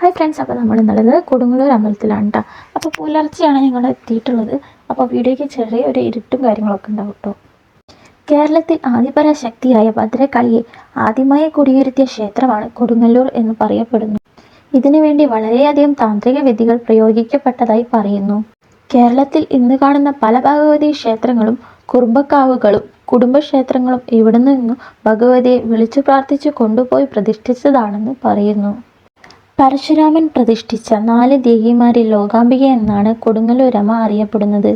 Hi friends അപ്പോൾ നമ്മൾ ഇന്നുള്ളത് കൊടുങ്ങല്ലൂർ അമ്പലത്തിലാണ് കേട്ടോ അപ്പോൾ പുലർച്ചെയാണ് ഞങ്ങൾ എത്തിയിട്ടുള്ളത്. അപ്പോൾ വീഡിയോയ്ക്ക് ചെറിയ ഒരു ഇരുട്ടും കാര്യങ്ങളൊക്കെ ഉണ്ടാവും കേട്ടോ കേരളത്തിൽ ആദിപര ശക്തിയായ ഭദ്രകാളിയെ ആദ്യമായി കുടിയിരുത്തിയ ക്ഷേത്രമാണ് കൊടുങ്ങല്ലൂർ എന്ന് പറയപ്പെടുന്നു. ഇതിനുവേണ്ടി വളരെയധികം താന്ത്രിക വിദ്യകൾ പ്രയോഗിക്കപ്പെട്ടതായി പറയുന്നു. കേരളത്തിൽ ഇന്ന് കാണുന്ന പല ഭഗവതി ക്ഷേത്രങ്ങളും കുറുമ്പക്കാവുകളും കുടുംബക്ഷേത്രങ്ങളും ഇവിടെ നിന്നും ഭഗവതിയെ വിളിച്ചു പ്രാർത്ഥിച്ചു കൊണ്ടുപോയി പ്രതിഷ്ഠിച്ചതാണെന്ന് പറയുന്നു. പരശുരാമൻ പ്രതിഷ്ഠിച്ച നാല് ദേവിമാരിൽ ലോകാംബിക എന്നാണ് കൊടുങ്ങല്ലൂരമ്മ അറിയപ്പെടുന്നത്.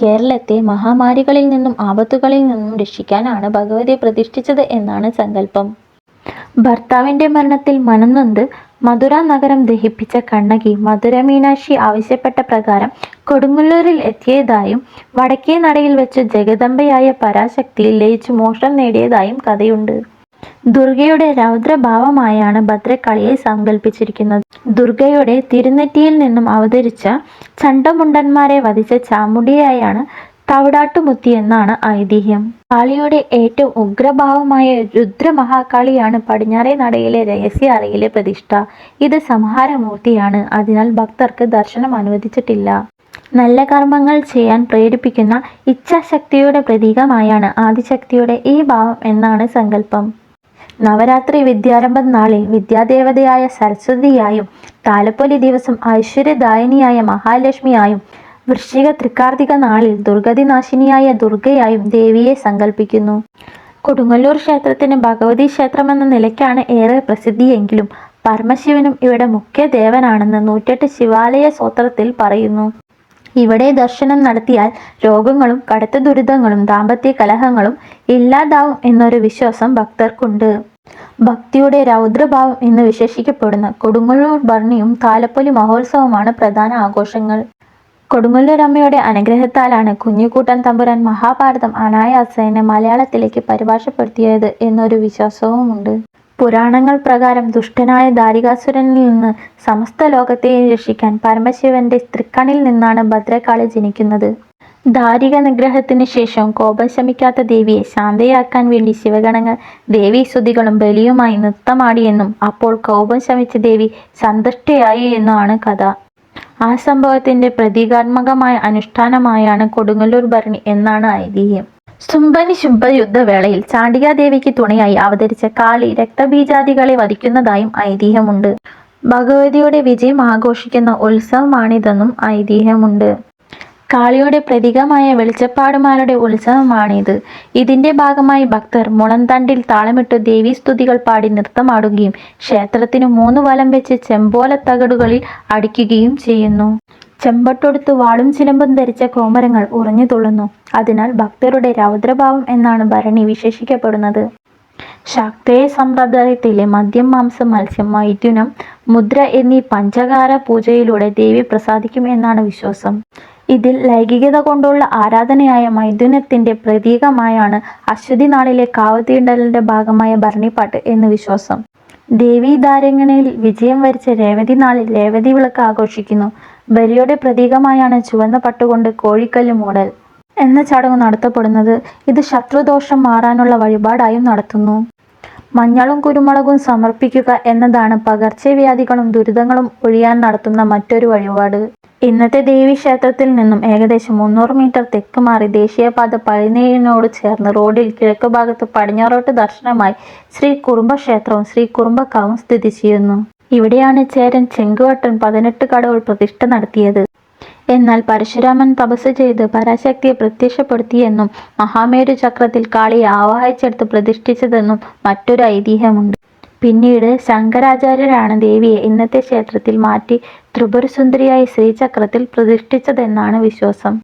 കേരളത്തെ മഹാമാരികളിൽ നിന്നും ആപത്തുകളിൽ നിന്നും രക്ഷിക്കാനാണ് ഭഗവതിയെ പ്രതിഷ്ഠിച്ചത് എന്നാണ് സങ്കല്പം. ഭർത്താവിന്റെ മരണത്തിൽ മനംനൊന്ത് മധുര നഗരം ദഹിപ്പിച്ച കണ്ണകി മധുര മീനാക്ഷി ആവശ്യപ്പെട്ട പ്രകാരം കൊടുങ്ങല്ലൂരിൽ എത്തിയതായും വടക്കേ നടയിൽ വെച്ച് ജഗദമ്പയായ പരാശക്തിയിൽ ലയിച്ചു മോഷണം നേടിയതായും കഥയുണ്ട്. ദുർഗയുടെ രൗദ്രഭാവമായാണ് ഭദ്രകാളിയെ സങ്കല്പിച്ചിരിക്കുന്നത് ദുർഗയുടെ തിരുനെറ്റിയിൽ നിന്നും അവതരിച്ച ചണ്ടമുണ്ടന്മാരെ വധിച്ച ചാമുണ്ടിയായാണ് തവിടാട്ടുമുത്തി എന്നാണ് ഐതിഹ്യം. കാളിയുടെ ഏറ്റവും ഉഗ്രഭാവമായ രുദ്രമഹാകാളിയാണ് പടിഞ്ഞാറേ നടയിലെ രഹസ്യ അറയിലെ പ്രതിഷ്ഠ. ഇത് സംഹാരമൂർത്തിയാണ്. അതിനാൽ ഭക്തർക്ക് ദർശനം അനുവദിച്ചിട്ടില്ല. നല്ല കർമ്മങ്ങൾ ചെയ്യാൻ പ്രേരിപ്പിക്കുന്ന ഇച്ഛാശക്തിയുടെ പ്രതീകമായാണ് ആദിശക്തിയുടെ ഈ ഭാവം എന്നാണ് സങ്കല്പം. നവരാത്രി വിദ്യാരംഭം നാളിൽ വിദ്യാദേവതയായ സരസ്വതിയായും താലപ്പൊലി ദിവസം ഐശ്വര്യദായനിയായ മഹാലക്ഷ്മിയായും വൃശ്ചിക തൃക്കാർത്തിക നാളിൽ ദുർഗതിനാശിനിയായ ദുർഗയായും ദേവിയെ സങ്കല്പിക്കുന്നു കൊടുങ്ങല്ലൂർ ക്ഷേത്രത്തിന് ഭഗവതി ക്ഷേത്രമെന്ന നിലയ്ക്കാണ് ഏറെ പ്രസിദ്ധിയെങ്കിലും പരമശിവനും ഇവിടെ മുഖ്യ ദേവനാണെന്ന് നൂറ്റെട്ട് ശിവാലയ സൂത്രത്തിൽ പറയുന്നു. ഇവിടെ ദർശനം നടത്തിയാൽ രോഗങ്ങളും കടുത്ത ദുരിതങ്ങളും ദാമ്പത്യ കലഹങ്ങളും ഇല്ലാതാവും എന്നൊരു വിശ്വാസം ഭക്തർക്കുണ്ട്. ഭക്തിയുടെ രൗദ്രഭാവം എന്ന് വിശേഷിക്കപ്പെടുന്ന കൊടുങ്ങല്ലൂർ ഭരണിയും താലപ്പൊലി മഹോത്സവമാണ് പ്രധാന ആഘോഷങ്ങൾ. കൊടുങ്ങല്ലൂർ അമ്മയുടെ അനുഗ്രഹത്താലാണ് കുഞ്ഞിക്കൂട്ടൻ തമ്പുരാൻ മഹാഭാരതം അനായാസേന മലയാളത്തിലേക്ക് പരിഭാഷപ്പെടുത്തിയത് എന്നൊരു വിശ്വാസവുമുണ്ട്. പുരാണങ്ങൾ പ്രകാരം ദുഷ്ടനായ ദാരികാസുരനിൽ നിന്ന് സമസ്ത ലോകത്തെയും രക്ഷിക്കാൻ പരമശിവന്റെ തൃക്കണിൽ നിന്നാണ് ഭദ്രകാളി ജനിക്കുന്നത്. ദാരിക നിഗ്രഹത്തിന് ശേഷം കോപം ശമിക്കാത്ത ദേവിയെ ശാന്തയാക്കാൻ വേണ്ടി ശിവഗണങ്ങൾ ദേവീസ്തുതികളും ബലിയുമായി നൃത്തമാടിയെന്നും അപ്പോൾ കോപം ശമിച്ച ദേവി സന്തുഷ്ടയായി എന്നുമാണ് കഥ. ആ സംഭവത്തിന്റെ പ്രതീകാത്മകമായ അനുഷ്ഠാനമായാണ് കൊടുങ്ങല്ലൂർ ഭരണി എന്നാണ് ഐതിഹ്യം. സുംബനി ശുംഭ യുദ്ധവേളയിൽ ചാണ്ടികാദേവിക്ക് തുണയായി അവതരിച്ച കാളി രക്തബീജാദികളെ വധിക്കുന്നതായും ഐതിഹ്യമുണ്ട്. ഭഗവതിയുടെ വിജയം ആഘോഷിക്കുന്ന ഉത്സവമാണിതെന്നും ഐതിഹ്യമുണ്ട്. കാളിയുടെ പ്രതീകമായ വെളിച്ചപ്പാടുമാരുടെ ഉത്സവമാണിത്. ഇതിന്റെ ഭാഗമായി ഭക്തർ മുളന്തണ്ടിൽ താളമിട്ട് ദേവീസ്തുതികൾ പാടി നൃത്തമാടുകയും ക്ഷേത്രത്തിന് മൂന്ന് വലം വെച്ച് ചെമ്പോല തകടുകളിൽ അടിക്കുകയും ചെയ്യുന്നു. ചെമ്പട്ടൊടുത്ത് വാളും ചിലമ്പും ധരിച്ച കോമരങ്ങൾ ഉറഞ്ഞു തുള്ളുന്നു. അതിനാൽ ഭക്തരുടെ രൗദ്രഭാവം എന്നാണ് ഭരണി വിശേഷിക്കപ്പെടുന്നത് ശാക്തേയ സമ്പ്രദായത്തിലെ മദ്യം മാംസം മത്സ്യം മൈഥുനം മുദ്ര എന്നീ പഞ്ചകാര പൂജയിലൂടെ ദേവി പ്രസാദിക്കും എന്നാണ് വിശ്വാസം. ഇതിൽ ലൈംഗികത കൊണ്ടുള്ള ആരാധനയായ മൈഥുനത്തിന്റെ പ്രതീകമായാണ് അശ്വതി നാളിലെ കാവത്തീണ്ടലിന്റെ ഭാഗമായ ഭരണിപ്പാട്ട് എന്ന് വിശ്വാസം. ദേവീദാരങ്ങളിൽ വിജയം വരിച്ച രേവതി നാളിൽ രേവതി വിളക്ക് ആഘോഷിക്കുന്നു. ബലിയുടെ പ്രതീകമായാണ് ചുവന്ന പട്ടുകൊണ്ട് കോഴിക്കല്ല് മൂടൽ. എന്ന ചടങ്ങ് നടത്തപ്പെടുന്നത് ഇത് ശത്രുദോഷം മാറാനുള്ള വഴിപാടായും നടത്തുന്നു. മഞ്ഞളും കുരുമുളകും സമർപ്പിക്കുക എന്നതാണ് പകർച്ചവ്യാധികളും ദുരിതങ്ങളും ഒഴിയാൻ നടത്തുന്ന മറ്റൊരു വഴിപാട്. ഇന്നത്തെ ദേവി ക്ഷേത്രത്തിൽ നിന്നും ഏകദേശം മുന്നൂറ് മീറ്റർ തെക്ക് മാറി ദേശീയപാത പതിനേഴിനോട് ചേർന്ന് റോഡിൽ കിഴക്ക് ഭാഗത്ത് പടിഞ്ഞാറോട്ട് ദർശനമായി ശ്രീ കുറുമ്പ ക്ഷേത്രവും ശ്രീ കുറുമ്പക്കാവും സ്ഥിതി ചെയ്യുന്നു. ഇവിടെയാണ് ചേരൻ ചെങ്കുവട്ടൻ പതിനെട്ട് കടവുൾ പ്രതിഷ്ഠ നടത്തിയത്. എന്നാൽ പരശുരാമൻ തപസ് ചെയ്ത് പരാശക്തിയെ പ്രത്യക്ഷപ്പെടുത്തിയെന്നും മഹാമേരു ചക്രത്തിൽ കാളിയെ ആവാഹിച്ചെടുത്ത് പ്രതിഷ്ഠിച്ചതെന്നും മറ്റൊരു ഐതിഹ്യമുണ്ട്. പിന്നീട് ശങ്കരാചാര്യരാണ് ദേവിയെ ഇന്നത്തെ ക്ഷേത്രത്തിൽ മാറ്റി ത്രിപുരസുന്ദരിയായി ശ്രീചക്രത്തിൽ പ്രതിഷ്ഠിച്ചതെന്നാണ് വിശ്വാസം.